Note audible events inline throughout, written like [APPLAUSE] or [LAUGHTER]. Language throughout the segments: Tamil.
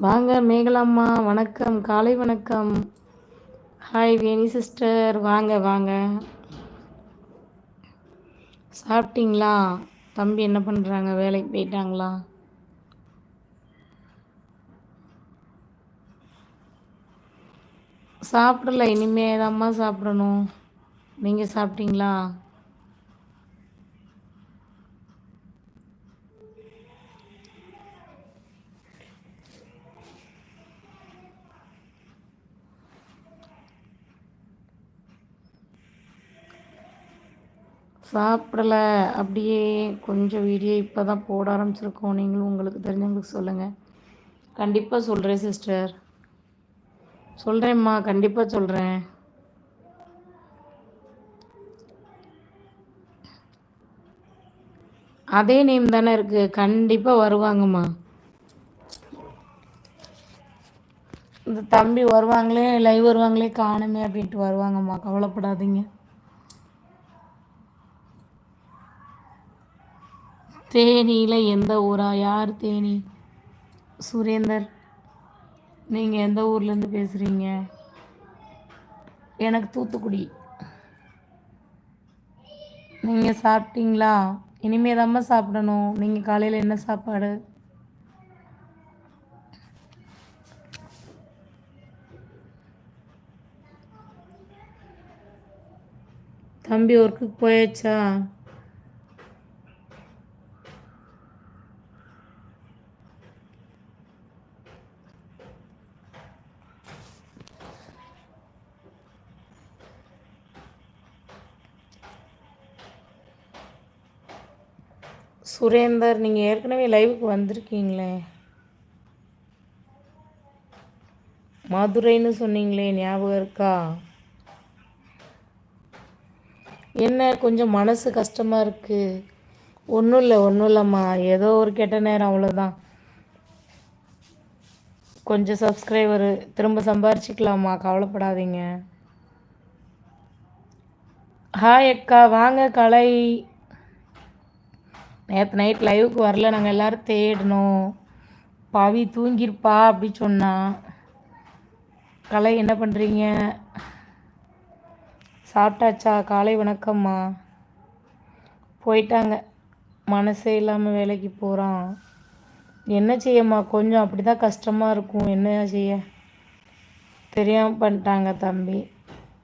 வாங்க மேகலாம்மா வணக்கம் காலை வணக்கம். ஹாய் வேணி சிஸ்டர் வாங்க வாங்க. சாப்பிட்டீங்களா? தம்பி என்ன பண்ணுறாங்க வேலைக்கு போயிட்டாங்களா? சாப்பிடல இனிமே தாம்மா சாப்பிடணும். நீங்கள் சாப்பிட்டீங்களா? சாப்பிடலை. அப்படியே கொஞ்சம் வீடியோ இப்போ தான் போட ஆரம்பிச்சிருக்கோம். நீங்களும் உங்களுக்கு தெரிஞ்சவங்களுக்கு சொல்லுங்கள் கண்டிப்பாக சொல்கிறேன் சிஸ்டர் சொல்கிறேம்மா கண்டிப்பாக சொல்கிறேன் அதே நேம் தானே இருக்குது கண்டிப்பாக வருவாங்கம்மா. இந்த தம்பி வருவாங்களே லைவ் வருவாங்களே காணுமே அப்படின்ட்டு வருவாங்கம்மா. கவலைப்படாதீங்க. தேனியில் எந்த ஊரா? யார் தேனி? சுரேந்தர். நீங்கள் எந்த ஊர்லேருந்து பேசுகிறீங்க எனக்கு தூத்துக்குடி. நீங்கள் சாப்பிட்டீங்களா? இனிமே தாம்மா சாப்பிடணும். நீங்கள் காலையில் என்ன சாப்பாடு? தம்பி ஒர்க்குக்கு போயாச்சா? சுரேந்தர் நீங்கள் ஏற்கனவே லைவுக்கு வந்திருக்கீங்களே. மதுரைன்னு சொன்னீங்களே ஞாபகம் இருக்கா? என்ன கொஞ்சம் மனசு கஷ்டமாக இருக்குது ஒன்றும் இல்லை ஒன்றும் இல்லைம்மா. ஏதோ ஒரு கெட்ட நேரம் அவ்வளோதான் கொஞ்சம் சப்ஸ்கிரைபரு திரும்ப சம்பாரிச்சிக்கலாமா கவலைப்படாதீங்க. ஹாய் அக்கா வாங்க கலை. நேற்று நைட் லைவுக்கு வரல. நாங்கள் எல்லோரும் தேடினோம் பாவி தூங்கியிருப்பா அப்படி சொன்னா. கலை என்ன பண்ணுறீங்க சாப்பிட்டாச்சா? காலை வணக்கம்மா. போயிட்டாங்க. மனசே இல்லாமல் வேலைக்கு போகிறான் என்ன செய்யம்மா? கொஞ்சம் அப்படி தான் கஷ்டமாக இருக்கும். என்ன செய்ய? தெரியாமல் பண்ணிட்டாங்க தம்பி.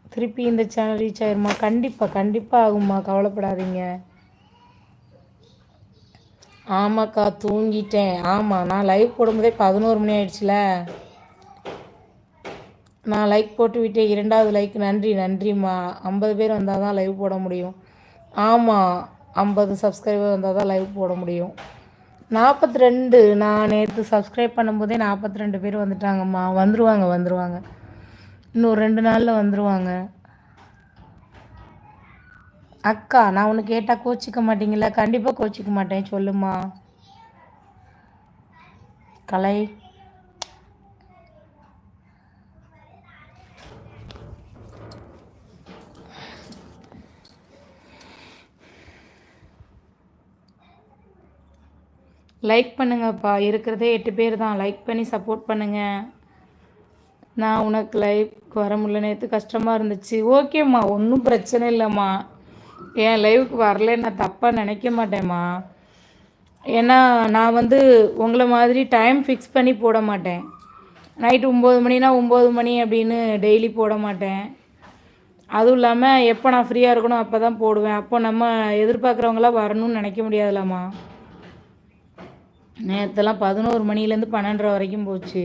திருப்பி இந்த சேனல் ரீச் ஆயிருமா? கண்டிப்பாக கண்டிப்பாக ஆகும்மா. கவலைப்படாதீங்க. ஆமாக்கா தூங்கிட்டேன். ஆமாம் நான் லைவ் போடும்போதே பதினோரு மணி ஆயிடுச்சுல. நான் லைக் போட்டு விட்டேன். இரண்டாவது லைக் நன்றி நன்றிம்மா. ஐம்பது பேர் வந்தால் தான் லைவ் போட முடியும். ஆமாம் ஐம்பது சப்ஸ்கிரைபர் வந்தால் தான் லைவ் போட முடியும். நாற்பத்தி ரெண்டு நான் நேற்று சப்ஸ்கிரைப் பண்ணும்போதே நாற்பத்தி ரெண்டு பேர் வந்துட்டாங்கம்மா. வந்துடுவாங்க வந்துடுவாங்க இன்னும் ரெண்டு நாளில் வந்துடுவாங்க அக்கா நான் உனக்கு கேட்டால் கோச்சிக்க மாட்டீங்களா கண்டிப்பாக கோச்சிக்க மாட்டேன். சொல்லுமா கலை. லைக் பண்ணுங்கப்பா. இருக்கிறதே எட்டு பேர் தான். லைக் பண்ணி சப்போர்ட் பண்ணுங்கள் நான் உனக்கு லைவ்க்கு வர முடியல. நேற்று கஷ்டமாக இருந்துச்சு. ஓகேம்மா ஒன்றும் பிரச்சனை இல்லைம்மா. என் லைவுக்கு வரல நான் தப்பாக நினைக்க மாட்டேம்மா. ஏன்னா நான் வந்து உங்களை மாதிரி டைம் ஃபிக்ஸ் பண்ணி போட மாட்டேன். நைட்டு ஒம்பது மணினா ஒம்பது மணி அப்படின்னு டெய்லி போட மாட்டேன். அதுவும் இல்லாமல் எப்போ நான் ஃப்ரீயாக இருக்கணும் அப்போ தான் போடுவேன். அப்போ நம்ம எதிர்பார்க்குறவங்களாம் வரணும்னு நினைக்க முடியாதுல்லம்மா. நேற்றுலாம் பதினோரு மணிலேருந்து பன்னெண்டரை வரைக்கும் போச்சு.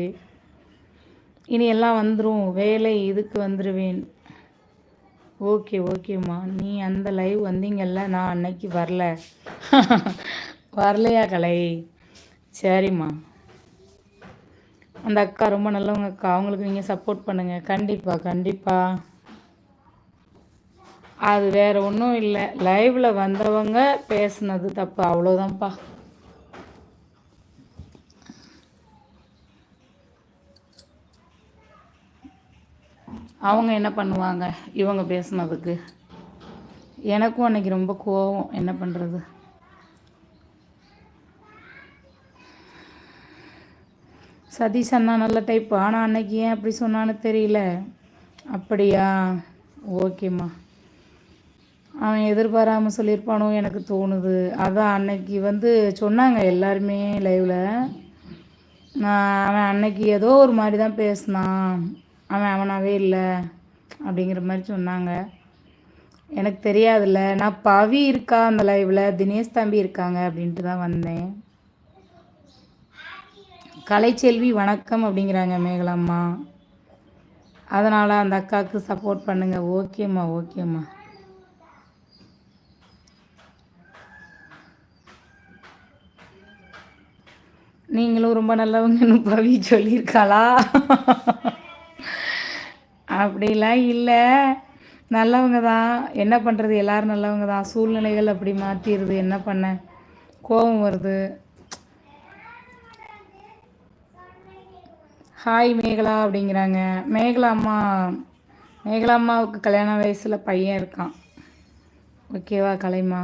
இனி எல்லாம் வந்துடும் வேலை இதுக்கு வந்துடுவேன் ஓகே ஓகேம்மா. நீ அந்த லைவ் வந்தீங்கல்ல நான் அன்னைக்கு வரல. வரலையா கலை? சரிம்மா. அந்த அக்கா ரொம்ப நல்லவங்க அக்கா அவங்களுக்கு நீங்கள் சப்போர்ட் பண்ணுங்கள் கண்டிப்பாக கண்டிப்பாக அது வேறு ஒன்றும் இல்லை. லைவில் வந்தவங்க பேசுனது தப்பு. அவ்வளோதான்ப்பா அவங்க என்ன பண்ணுவாங்க? இவங்க பேசுனதுக்கு. எனக்கும் அன்றைக்கி ரொம்ப கோவம். என்ன பண்ணுறது சதீஷ் அண்ணா நல்ல டைப் ஆனால் அன்னைக்கு ஏன் அப்படி சொன்னான்னு தெரியல. அப்படியா? ஓகேம்மா. அவன் எதிர்பாராமல் சொல்லியிருப்பானோ எனக்கு தோணுது. அதான் அன்னைக்கு வந்து சொன்னாங்க எல்லாருமே லைவில் நான் அவன் அன்னைக்கு ஏதோ ஒரு மாதிரி தான் பேசினான். அவன் அவனாகவே இல்லை அப்படிங்கிற மாதிரி சொன்னாங்க. எனக்கு தெரியாதுல்ல. நான் பவி இருக்கா அந்த லைவில் தினேஷ் தம்பி இருக்காங்க அப்படின்ட்டு தான் வந்தேன். கலைச்செல்வி வணக்கம் அப்படிங்கிறாங்க மேகலம்மா அதனால் அந்த அக்காவுக்கு சப்போர்ட் பண்ணுங்கள் ஓகேம்மா ஓகேம்மா நீங்களும் ரொம்ப நல்லவங்கன்னு பவி சொல்லியிருக்காளா? அப்படிலாம் இல்லை. நல்லவங்க தான் என்ன பண்ணுறது எல்லோரும் நல்லவங்க தான் சூழ்நிலைகள் அப்படி மாற்றிடுது என்ன பண்ண? கோபம் வருது. ஹாய் மேகலா அப்படிங்கிறாங்க. மேகலா அம்மா மேகலா அம்மாவுக்கு கல்யாண வயசில் பையன் இருக்கான். ஓகேவா கலைமா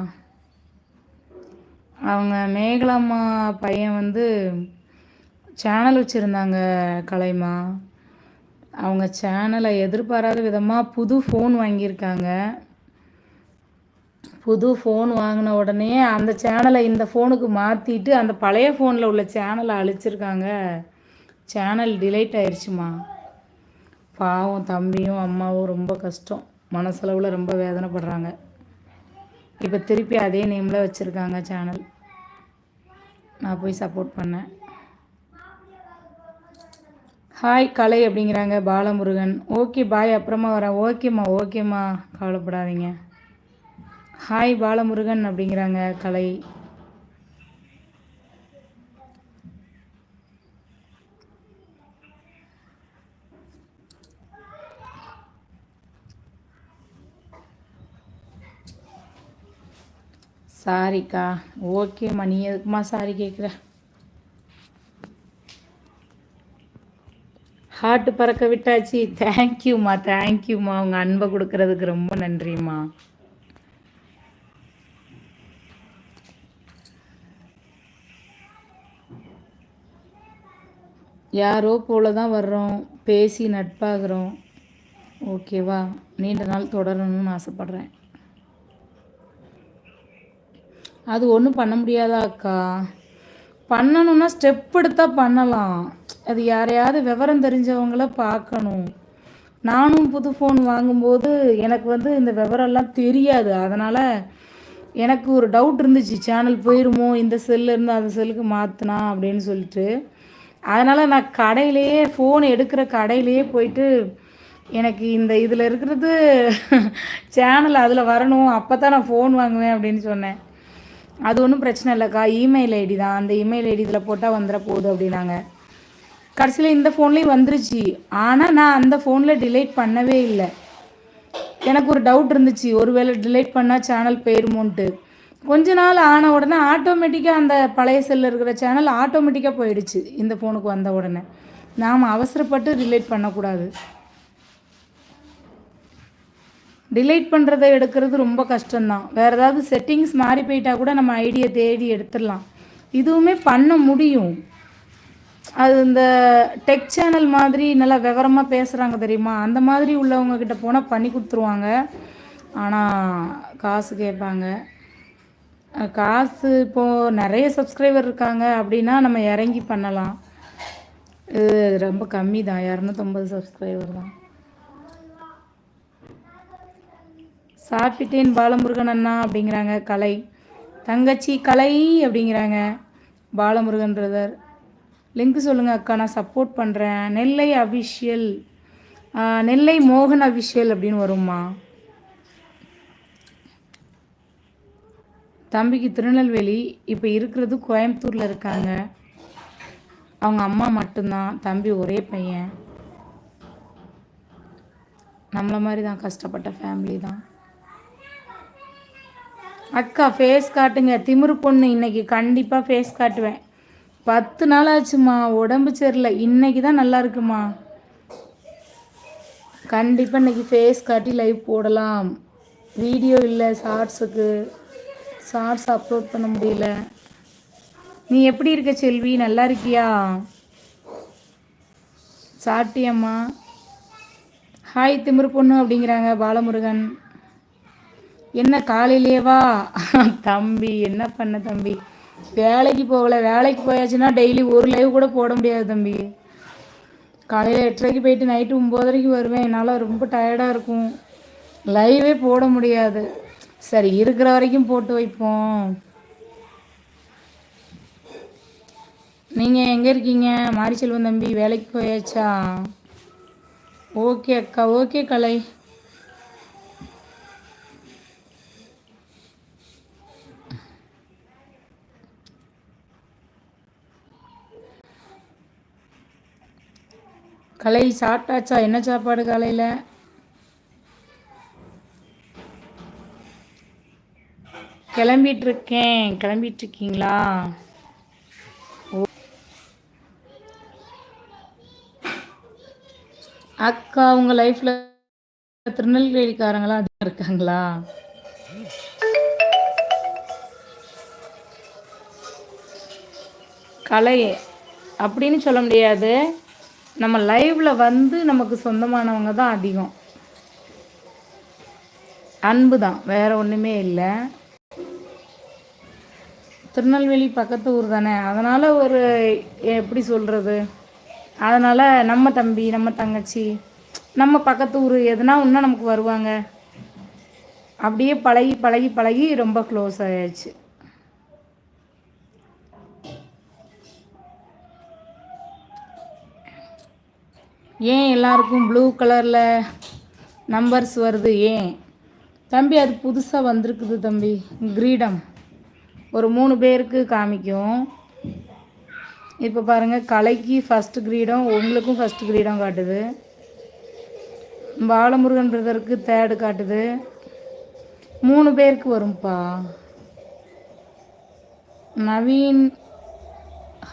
அவங்க மேகலாம்மா பையன் வந்து சேனல் வச்சுருந்தாங்க கலைமா அவங்க சேனலை எதிர்பாராத விதமாக புது ஃபோன் வாங்கியிருக்காங்க. புது ஃபோன் வாங்கின உடனே அந்த சேனலை இந்த ஃபோனுக்கு மாற்றிட்டு அந்த பழைய ஃபோனில் உள்ள சேனலை அழிச்சிருக்காங்க. சேனல் டிலைட் ஆயிடுச்சுமா பாவம் தம்பியும் அம்மாவும் ரொம்ப கஷ்டம். மனசளவில் ரொம்ப வேதனைப்படுறாங்க. இப்போ திருப்பி அதே நேமில் வச்சுருக்காங்க சேனல் நான் போய் சப்போர்ட் பண்ணேன். ஹாய் கலை அப்படிங்கிறாங்க பாலமுருகன். ஓகே பாய் அப்புறமா வரேன். ஓகேம்மா ஓகேம்மா கவலைப்படாதீங்க. ஹாய் பாலமுருகன் அப்படிங்கிறாங்க கலை சாரிக்கா ஓகேம்மா நீ எதுக்குமா சாரி கேட்குற ஹார்ட் பறக்க விட்டாச்சு. தேங்க்யூம்மா தேங்க்யூம்மா உங்கள் அன்பை கொடுக்கறதுக்கு ரொம்ப நன்றிம்மா. யாரோ போல தான் வர்றோம். பேசி நட்பாகிறோம். ஓகேவா நீண்ட நாள் தொடரணும்னு ஆசைப்பட்றேன். அது ஒன்றும் பண்ண முடியாதா அக்கா? பண்ணணும்னா ஸ்டெப் எடுத்தால் பண்ணலாம். அது யாரையாவது விவரம் தெரிஞ்சவங்கள பார்க்கணும். நானும் புது ஃபோன் வாங்கும்போது எனக்கு வந்து இந்த விவரம்லாம் தெரியாது. அதனால் எனக்கு ஒரு டவுட் இருந்துச்சு. சேனல் போயிருமோ? இந்த செல்லேருந்து அந்த செல்லுக்கு மாற்றினா அப்படின்னு சொல்லிட்டு. அதனால் நான் கடையிலேயே ஃபோன் எடுக்கிற கடையிலேயே போயிட்டு எனக்கு இந்த இதில் இருக்கிறது [LAUGHS] சேனல் அதில் வரணும். அப்போ தான் நான் ஃபோன் வாங்குவேன் அப்படின்னு சொன்னேன். அது ஒன்றும் பிரச்சனை இல்லைக்கா. இமெயில் ஐடி தான். அந்த இமெயில் ஐடி இதில் போட்டால் வந்துட போகுது அப்படின்னாங்க. கடைசியில் இந்த ஃபோன்லேயும் வந்துருச்சு. ஆனால் நான் அந்த ஃபோனில் டிலேட் பண்ணவே இல்லை. எனக்கு ஒரு டவுட் இருந்துச்சு. ஒருவேளை டிலேட் பண்ணால் சேனல் போயிருமோன்ட்டு. கொஞ்ச நாள் ஆன உடனே ஆட்டோமேட்டிக்காக அந்த பழைய செல்லில் இருக்கிற சேனல் ஆட்டோமேட்டிக்காக போயிடுச்சு. இந்த ஃபோனுக்கு வந்த உடனே. நாம் அவசரப்பட்டு ரிலேட் பண்ணக்கூடாது. டிலைட் பண்ணுறதை எடுக்கிறது ரொம்ப கஷ்டம்தான். வேறு ஏதாவது செட்டிங்ஸ் மாறி போயிட்டால் கூட நம்ம ஐடியை தேடி எடுத்துடலாம். இதுவுமே பண்ண முடியும். அது இந்த டெக் சேனல் மாதிரி நல்லா விவரமாக பேசுகிறாங்க தெரியுமா? அந்த மாதிரி உள்ளவங்க கிட்ட போனால் பண்ணி கொடுத்துருவாங்க. ஆனால் காசு கேட்பாங்க. காசு இப்போது நிறைய சப்ஸ்கிரைபர் இருக்காங்க அப்படின்னா நம்ம இறங்கி பண்ணலாம். இது ரொம்ப கம்மி தான் இரநூத்தொம்பது சப்ஸ்கிரைபர் தான். சாப்பிட்டேன் பாலமுருகன் அண்ணா அப்படிங்கிறாங்க. கலை. தங்கச்சி கலை அப்படிங்கிறாங்க. பாலமுருகன் பிரதர் லிங்க் சொல்லுங்கள் அக்கா நான் சப்போர்ட் பண்ணுறேன் நெல்லை அபிஷியல் நெல்லை மோகன் அபிஷியல் அப்படின்னு வரும்மா. தம்பிக்கு திருநெல்வேலி இப்போ இருக்கிறது கோயம்புத்தூரில் இருக்காங்க. அவங்க அம்மா மட்டும்தான் தம்பி ஒரே பையன். நம்மளை மாதிரி தான் கஷ்டப்பட்ட ஃபேமிலி தான். அக்கா ஃபேஸ் காட்டுங்க. திமிரு பொண்ணு இன்னைக்கு கண்டிப்பாக ஃபேஸ் காட்டுவேன். பத்து நாள் ஆச்சுமா உடம்பு சரியில்லை. இன்றைக்கி தான் நல்லா இருக்குமா? கண்டிப்பாக இன்னைக்கு ஃபேஸ் காட்டி லைவ் போடலாம். வீடியோ இல்லை ஷார்ட்ஸுக்கு ஷார்ட்ஸ் அப்லோட் பண்ண முடியல. நீ எப்படி இருக்க செல்வி? நல்லா இருக்கியா? சாட்டியம்மா ஹாய் திமிரு பொண்ணு அப்படிங்கிறாங்க பாலமுருகன். என்ன காலையிலேவா தம்பி என்ன பண்ண தம்பி? வேலைக்கு போகல. வேலைக்கு போயாச்சுன்னா டெய்லி ஒரு லைவ் கூட போட முடியாது தம்பி. காலையில் எட்டரைக்கு போயிட்டு நைட்டு ஒம்போதரைக்கு வருவேன். என்னால் ரொம்ப டயர்டாக இருக்கும். லைவே போட முடியாது. சரி இருக்கிற வரைக்கும் போட்டு வைப்போம். நீங்கள் எங்கே இருக்கீங்க? மாரிச்செல்வன் தம்பி வேலைக்கு போயாச்சா? ஓகே அக்கா ஓகே கலை. கலை சாப்பிட்டாச்சா? என்ன சாப்பாடு காலையில்? கிளம்பிட்டுருக்கேன். கிளம்பிட்டுருக்கீங்களா? கிளம்பிட்டு இருக்கீங்களா அக்கா உங்கள் லைஃப்பில் திருநெல்வேலிக்காரங்களாம் அதிகம் இருக்காங்களா? கலை அப்படின்னு சொல்ல முடியாது. நம்ம லைவில் வந்து நமக்கு சொந்தமானவங்க தான் அதிகம். அன்பு தான் வேற ஒன்றுமே இல்லை. திருநெல்வேலி பக்கத்து ஊர் தானே அதனால் ஒரு எப்படி சொல்கிறது அதனால் நம்ம தம்பி நம்ம தங்கச்சி நம்ம பக்கத்து ஊர் எதுனா ஒன்றா நமக்கு வருவாங்க. அப்படியே பழகி பழகி பழகி ரொம்ப க்ளோஸ் ஆயாச்சு. ஏன் எல்லாருக்கும் ப்ளூ கலரில் நம்பர்ஸ் வருது? ஏன்? தம்பி அது புதுசாக வந்திருக்குது தம்பி. கிரீடம். ஒரு மூணு பேருக்கு காமிக்கும். இப்போ பாருங்கள் கலைக்கு ஃபஸ்ட்டு கிரீடம் உங்களுக்கும் ஃபஸ்ட்டு கிரீடம் காட்டுது. பாலமுருகன் பிரதருக்கு தேர்டு காட்டுது. மூணு பேருக்கு வரும்ப்பா நவீன்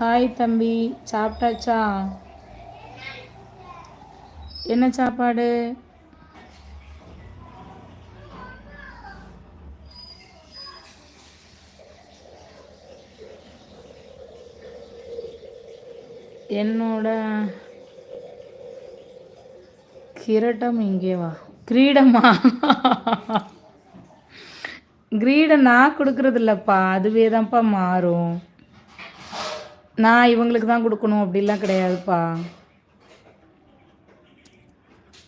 ஹாய் தம்பி. சாப்பிட்டாச்சா? என்ன சாப்பாடு? என்னோட கிரட்டம் இங்கே வா. கிரீடமா? கிரீடம் நான் கொடுக்கறது இல்லைப்பா. அதுவே தான்ப்பா மாறும். நான் இவங்களுக்கு தான் கொடுக்கணும். அப்படிலாம் கிடையாதுப்பா.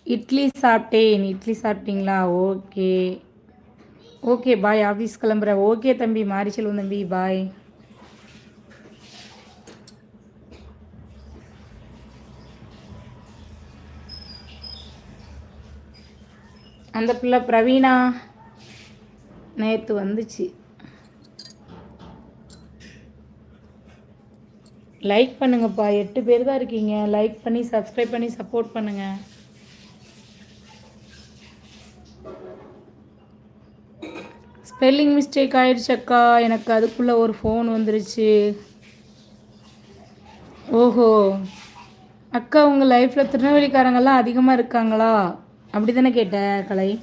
இட்லி சாப்பிட்டேன் இட்லி சாப்பிட்டீங்களா? ஓகே. ஓகே பாய் ஆஃபீஸ் கிளம்புறேன் ஓகே தம்பி. மாரி செல்வம் தம்பி பாய் அந்த பிள்ளை பிரவீனா நேற்று வந்துச்சு. லைக் பண்ணுங்கப்பா. எட்டு பேர் தான் இருக்கீங்க. லைக் பண்ணி சப்ஸ்கிரைப் பண்ணி சப்போர்ட் பண்ணுங்கள் ஸ்பெல்லிங் மிஸ்டேக் ஆயிடுச்சக்கா. எனக்கு அதுக்குள்ளே ஒரு ஃபோன் வந்துருச்சு. ஓஹோ. அக்கா உங்கள் லைஃப்பில் திருநெல்வேலிக்காரங்கெல்லாம் அதிகமாக இருக்காங்களா? அப்படி தானே கேட்ட கலை.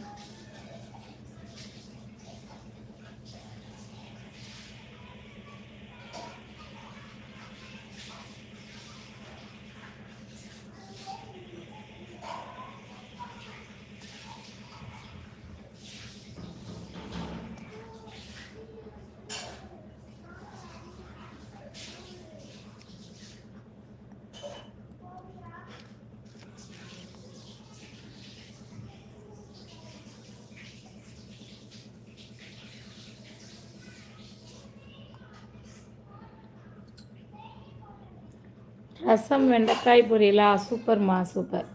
ரசம் வெண்டைக்காய் பொரியலா? சூப்பர்மா சூப்பர்.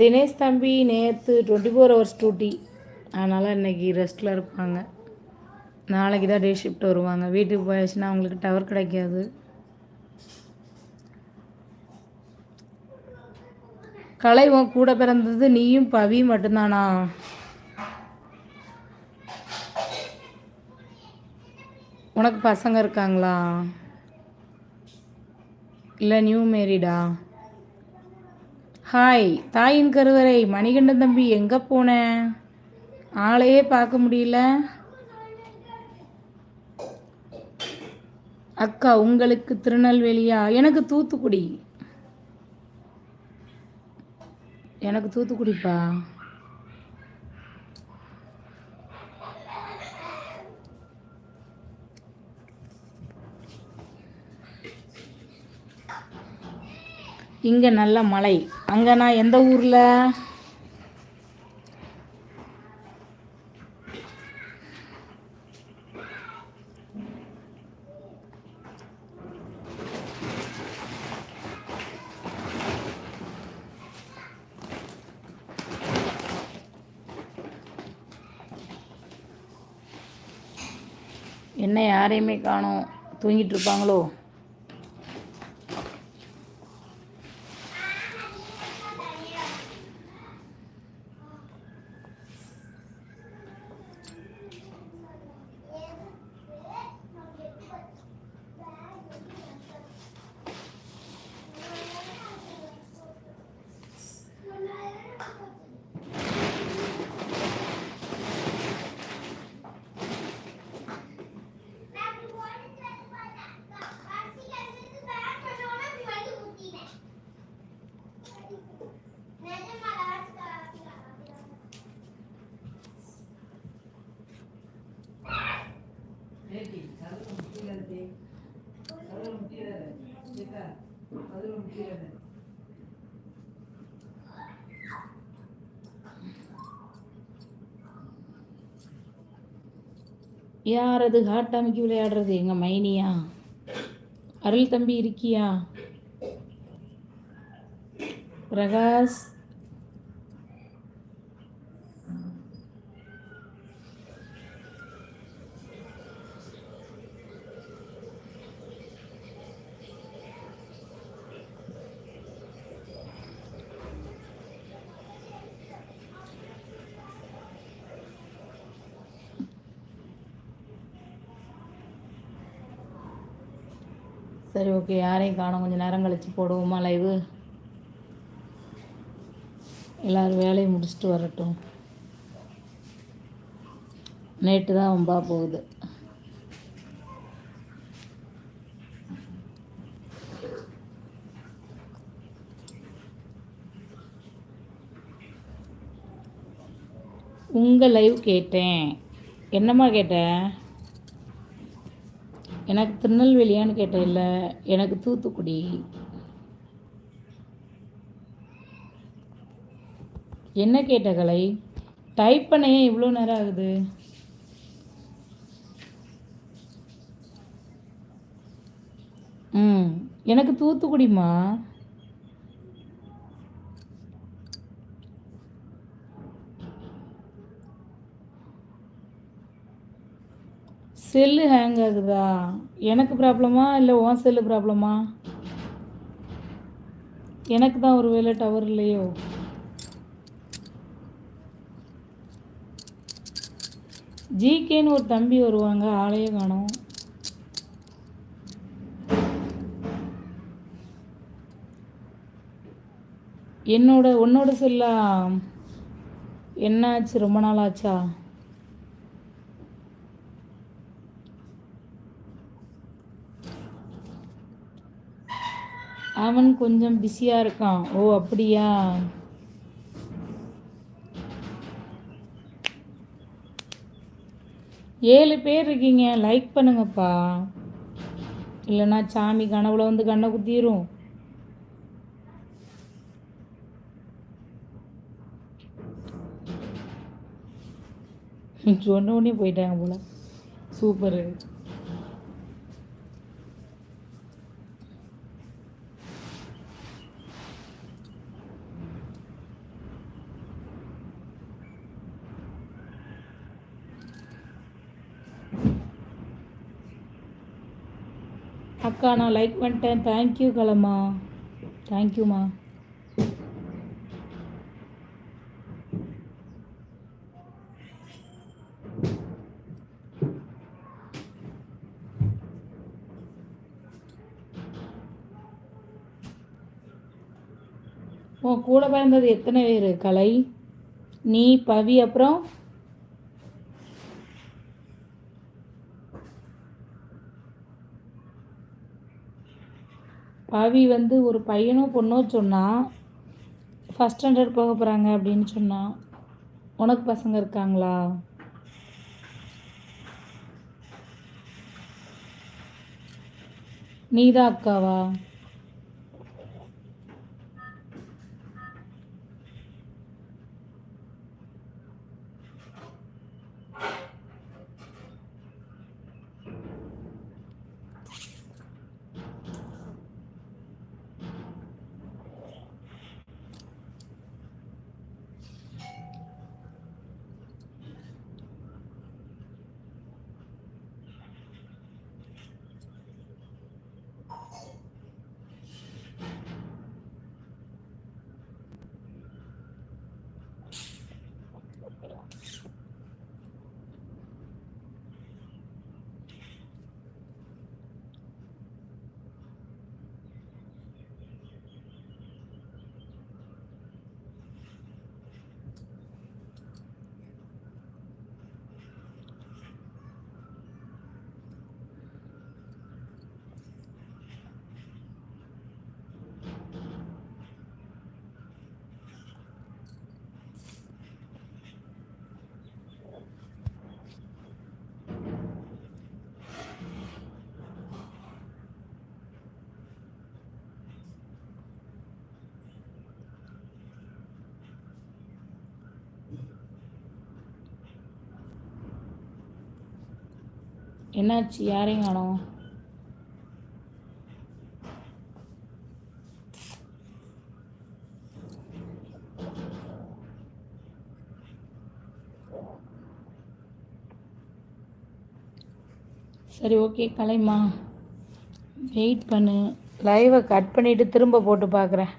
தினேஷ் தம்பி நேற்று டுவெண்ட்டி ஃபோர் ஹவர்ஸ் டூட்டி அதனால் இன்றைக்கி ரெஸ்ட்டில் இருப்பாங்க. நாளைக்கு தான் டே ஷிஃப்ட் வருவாங்க. வீட்டுக்கு போயாச்சுன்னா அவங்களுக்கு டவர் கிடைக்காது. கலை உன் கூட பிறந்தது நீயும் பவி மட்டும்தானா? உனக்கு பசங்க இருக்காங்களா? இல்லை நியூ மேரிடா ஹாய் தாயின் கருவறை மணிகண்டன் தம்பி எங்கே போனேன் ஆளையே பார்க்க முடியல. அக்கா உங்களுக்கு திருநெல்வேலியா? எனக்கு தூத்துக்குடி. எனக்கு தூத்துக்குடிப்பா. இங்கே நல்ல மழை. அங்கே நான் எந்த ஊரில்? என்ன யாரையுமே காணோம். தூங்கிட்டு இருப்பாங்களோ? யார் அது காட்டாமிக்கு விளையாடுறது? எங்கள் மைனியா? அருள் தம்பி இருக்கியா? பிரகாஷ் சரி ஓகே யாரையும் காணோம். கொஞ்சம் நேரம் கழிச்சு போடுவோமா லைவு எல்லோரும் வேலையை முடிச்சுட்டு வரட்டும். நேற்று தான் வம்பா போகுது. உங்கள் லைவ் கேட்டேன். என்னம்மா கேட்டேன் எனக்கு திருநெல்வேலியான்னு கேட்டேன் இல்லை எனக்கு தூத்துக்குடி. என்ன கேட்ட கலை? டைப் பண்ண ஏன் இவ்வளோ நேரம் ஆகுது? ம் எனக்கு தூத்துக்குடிமா செல்லு ஹேங் ஆகுதா? எனக்கு ப்ராப்ளமா இல்லை உன் செல்லு ப்ராப்ளமா எனக்கு தான் ஒரு வேளை டவர் இல்லையோ? ஜிகேன்னு ஒரு தம்பி வருவாங்க ஆளையே காணும். என்னோட உன்னோட செல்லா என்னாச்சு? ரொம்ப நாள் ஆச்சா அவன் கொஞ்சம் பிஸியாக இருக்கான். ஓ அப்படியா? ஏழு பேர் இருக்கீங்க. லைக் பண்ணுங்கப்பா. இல்லைன்னா சாமி கனவுல வந்து கண்ணை குத்திரும். சொன்ன உடனே போயிட்டாங்க போல. சூப்பரு அக்கா நான் லைக் பண்ணிட்டேன். தேங்க்யூ கலம்மா. தேங்க்யூம்மா உன் கூட பிறந்தது எத்தனை பேர்? கலை நீ பவி அப்புறம்? பவி வந்து ஒரு பையனோ பொண்ணோ சொன்னான் ஃபஸ்ட் ஸ்டாண்டர்ட் போக போகிறாங்க அப்படின்னு சொன்னான் உனக்கு பசங்க இருக்காங்களா? நீதா அக்காவா? என்னாச்சு? யாரையும் காணோம். சரி ஓகே கலைமா வெயிட் பண்ணு. லைவை கட் பண்ணிவிட்டு திரும்ப போட்டு பார்க்குறேன்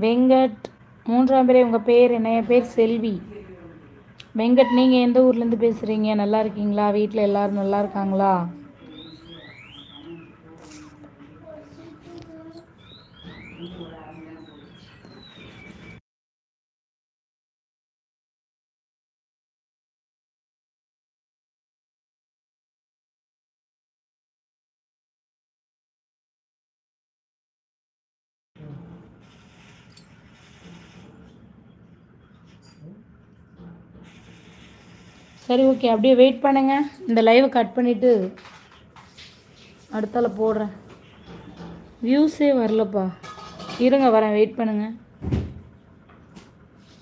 வெங்கட் மூன்றாம் பேரே உங்கள் பேர் என்ன? என் பேர் செல்வி. வெங்கட் நீங்கள் எந்த ஊர்லேருந்து பேசுகிறீங்க நல்லா இருக்கீங்களா? வீட்டில் எல்லோரும் நல்லா இருக்காங்களா? சரி ஓகே அப்படியே வெயிட் பண்ணுங்கள் இந்த லைவை கட் பண்ணிவிட்டு அடுத்தால போடுறேன். வியூஸே வரலப்பா. இருங்க வரேன். வெயிட் பண்ணுங்கள்